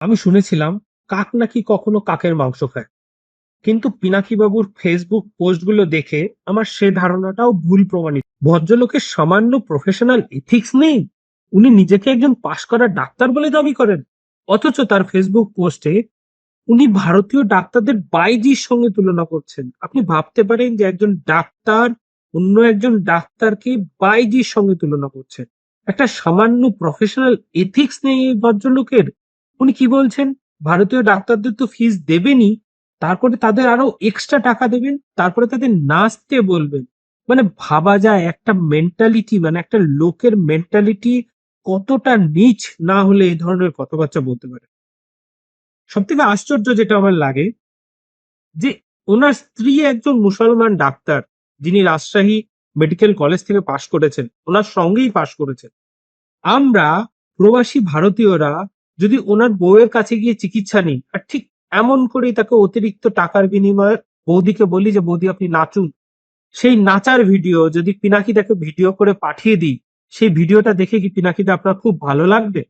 আমি শুনেছিলাম কাক নাকি কখনো কাকের মাংস খায়। কিন্তু পিনাকি বাবুর ফেসবুক পোস্টগুলো দেখে আমার সে ধারণাটাও ভুল প্রমাণিত। ভদ্রলোকের সামান্য প্রফেশনাল এথিক্স নেই। উনি নিজেকে একজন পাশ করা ডাক্তার বলে দাবি করেন। অথচ তার ফেসবুক পোস্টে উনি ভারতীয় ডাক্তারদের বাইজির সঙ্গে তুলনা করছেন। আপনি ভাবতে পারেন যে একজন ডাক্তার অন্য একজন ডাক্তারকে বাইজির সঙ্গে তুলনা করছেন। একটা সামান্য প্রফেশনাল এথিক্স নেই এই ভদ্রলোকের। উনি কি বলছেন? ভারতীয় ডাক্তারদের তো ফিস দেবেনই। তারপরে তাদের আরও এক্সট্রা টাকা দেবেন, তারপরে তাদের নাচতে বলবেন। মানে ভাবা যায় একটা মেন্টালিটি মানে একটা লোকের মেন্টালিটি কতটা নিচ না হলে এই ধরনের কথাবার্তা বলতে পারে। সব থেকে আশ্চর্য যেটা আমার লাগে, যে ওনার স্ত্রী একজন মুসলমান ডাক্তার, যিনি রাজশাহী মেডিকেল কলেজ থেকে পাশ করেছেন, ওনার সঙ্গেই পাশ করেছেন। আমরা প্রবাসী ভারতীয়রা যদি ওনার বউয়ের কাছে গিয়ে চিকিৎসা নিই আর ঠিক এমন করেই তাকে অতিরিক্ত টাকার বিনিময়ে বৌদিকে বলি যে, বৌদি, আপনি নাচুন। সেই নাচার ভিডিও, যদি পিনাকি তাকে ভিডিও করে পাঠিয়ে দিই, সেই ভিডিওটা দেখে কি পিনাকিতে আপনার খুব ভালো লাগবে?